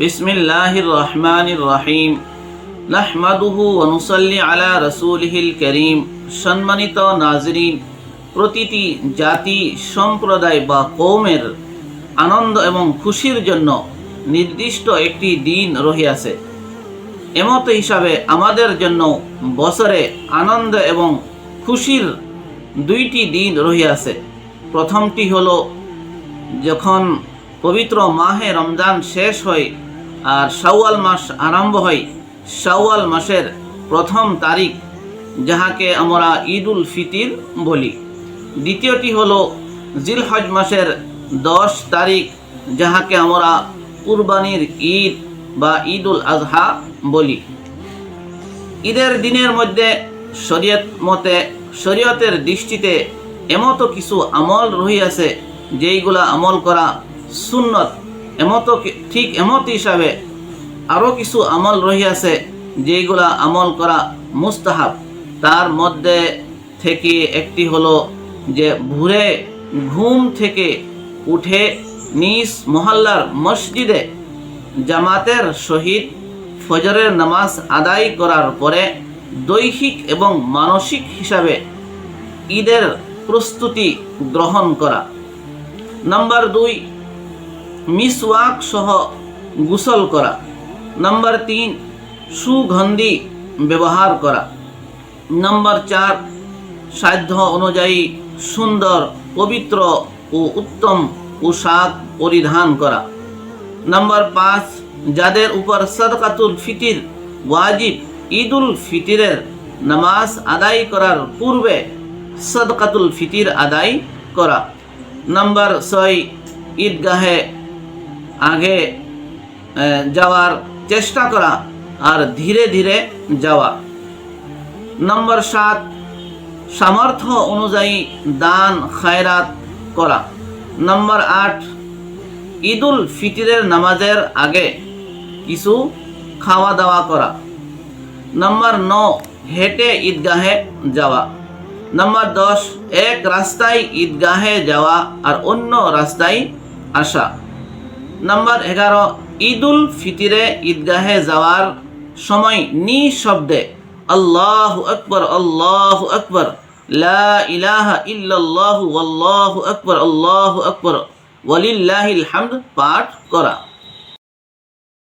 বিসমিল্লাহির রহমানির রহিম নাহমাদুহু অনুসল্লি আলা রসুলহিল করিম। সম্মানিত নাজরিন, প্রতিটি জাতি, সম্প্রদায় বা কৌমের আনন্দ এবং খুশির জন্য নির্দিষ্ট একটি দিন রহিয়াছে। এমত হিসাবে আমাদের জন্য বছরে আনন্দ এবং খুশির দুইটি দিন রহিয়াছে। প্রথমটি হলো যখন পবিত্র মাহে রমজান শেষ হয় আর শাওয়াল মাস আরম্ভ হয় শাওয়াল মাসের প্রথম তারিখ, যাহাকে আমরা ঈদুল ফিতির বলি। দ্বিতীয়টি হলো জিলহজ মাসের দশ তারিখ, যাহাকে আমরা কুরবানির ঈদ বা ঈদুল আজহা বলি। ঈদের দিনের মধ্যে শরীয়ত মতে, শরীয়তের দৃষ্টিতে এমতো কিছু আমল রহিয়াছে, যেইগুলা আমল করা সুন্নত, এমতো ঠিক এমত হিসাবে আরও কিছু আমল রহিয়াছে যেইগুলা আমল করা মুস্তাহাব। তার মধ্যে থেকে একটি হলো যে ভোরে ঘুম থেকে উঠে নিজ মহল্লার মসজিদে জামাতের সহিত ফজরের নামাজ আদায় করার পরে দৈহিক এবং মানসিক হিসাবে ঈদের প্রস্তুতি গ্রহণ করা। নাম্বার দুই মিসওয়াক সহ গোসল করা। নাম্বার তিন, সুগন্ধি ব্যবহার করা। নাম্বার চার, সাধ্য অনুযায়ী সুন্দর, পবিত্র ও উত্তম পোশাক পরিধান করা। নাম্বার পাঁচ, যাদের উপর সদকাতুল ফিতির ওয়াজিব, ঈদুল ফিতিরের নামাজ আদায় করার পূর্বে সদকাতুল ফিতির আদায় করা। নাম্বার ছয়, ঈদগাহে আগে যাওয়ার চেষ্টা করা আর ধীরে ধীরে যাওয়া। নম্বর সাত, সামর্থ্য অনুযায়ী দান, খায়রাত করা। নম্বর আট, ঈদুল ফিতরের নামাজের আগে কিছু খাওয়া দাওয়া করা। নম্বর ন, হেঁটে ঈদগাহে যাওয়া। নম্বর দশ, এক রাস্তায় ঈদগাহে যাওয়া আর অন্য রাস্তায় আসা। নম্বর এগারো, ঈদুল ফিতিরে ঈদগাহে যাওয়ার সময় নিঃশব্দে আল্লাহ আকবর আল্লাহ আকবর, লা ইলাহা আকবর, আল্লাহু আকবর, ওয়ালিল্লাহিল হামদ পাঠ করা।